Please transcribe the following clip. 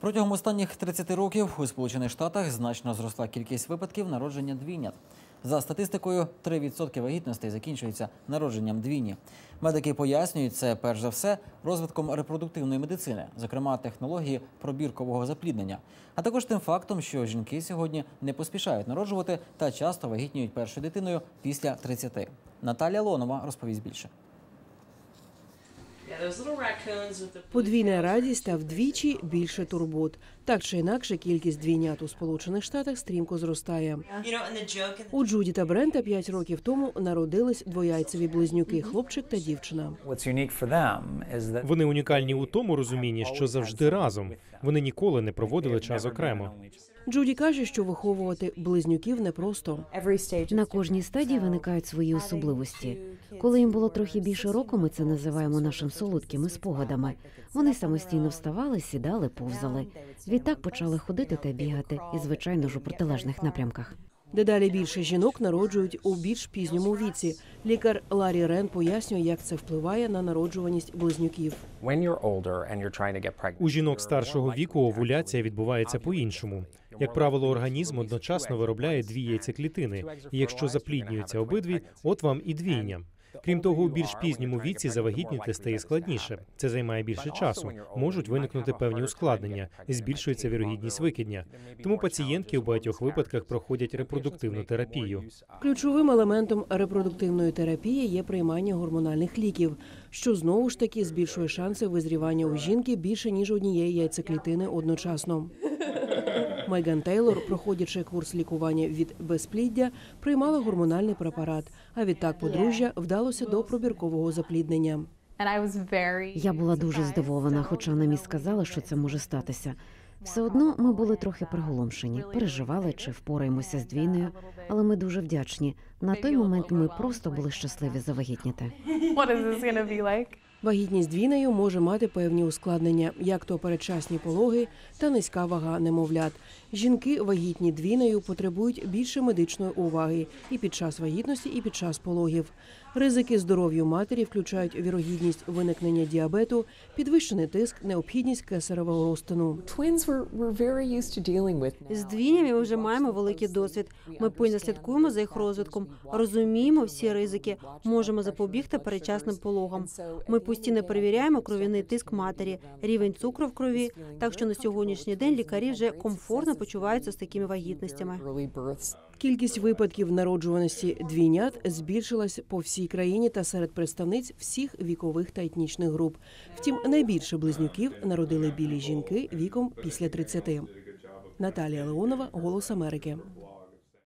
Протягом останніх 30 років у Сполучених Штатах значно зросла кількість випадків народження двійнят. За статистикою, 3% вагітностей закінчуються народженням двійні. Медики пояснюють це перш за все розвитком репродуктивної медицини, зокрема технології пробіркового запліднення, а також тим фактом, що жінки сьогодні не поспішають народжувати та часто вагітніють першою дитиною після 30. Наталія Лонова розповість більше. Подвійна радість та вдвічі більше турбот. Так чи інакше, кількість двійнят у Сполучених Штатах стрімко зростає. У Джуді та Брента 5 років тому народились двояйцеві близнюки, хлопчик та дівчина. Вони унікальні у тому розумінні, що завжди разом. Вони ніколи не проводили час окремо. Джуді каже, що виховувати близнюків непросто. На кожній стадії виникають свої особливості. Коли їм було трохи більше року, ми це називаємо нашим солодкими спогадами. Вони самостійно вставали, сідали, повзали. Відтак почали ходити та бігати, і звичайно ж у протилежних напрямках. Дедалі більше жінок народжують у більш пізньому віці. Лікар Ларі Рен пояснює, як це впливає на народжуваність близнюків. У жінок старшого віку овуляція відбувається по-іншому. Як правило, організм одночасно виробляє дві яйцеклітини, і якщо запліднюються обидві, от вам і двійня. Крім того, у більш пізньому віці завагітніти стає складніше. Це займає більше часу. Можуть виникнути певні ускладнення, збільшується вірогідність викидня. Тому пацієнтки у багатьох випадках проходять репродуктивну терапію. Ключовим елементом репродуктивної терапії є приймання гормональних ліків, що знову ж таки збільшує шанси визрівання у жінки більше ніж однієї яйцеклітини одночасно. Меган Тейлор, проходячи курс лікування від безпліддя, приймала гормональний препарат. А відтак подружжя вдалося до пробіркового запліднення. Я була дуже здивована, хоча нам і сказали, що це може статися. Все одно ми були трохи приголомшені, переживали чи впораємося з двійною, але ми дуже вдячні. На той момент ми просто були щасливі завагітніти. Вагітність двійнею може мати певні ускладнення, як то передчасні пологи та низька вага немовлят. Жінки вагітні двійнею потребують більше медичної уваги і під час вагітності, і під час пологів. Ризики здоров'ю матері включають вірогідність виникнення діабету, підвищений тиск, необхідність кесаревого розтину. З двійнями ми вже маємо великий досвід. Ми пильно слідкуємо за їх розвитком, розуміємо всі ризики, можемо запобігти передчасним пологам. Ми постійно перевіряємо кров'яний тиск матері, рівень цукру в крові. Так що на сьогоднішній день лікарі вже комфортно почуваються з такими вагітностями. Кількість випадків народжуваності двійнят збільшилась по всій країні та серед представниць всіх вікових та етнічних груп. Втім, найбільше близнюків народили білі жінки віком після 30. Наталія Леонова, Голос Америки.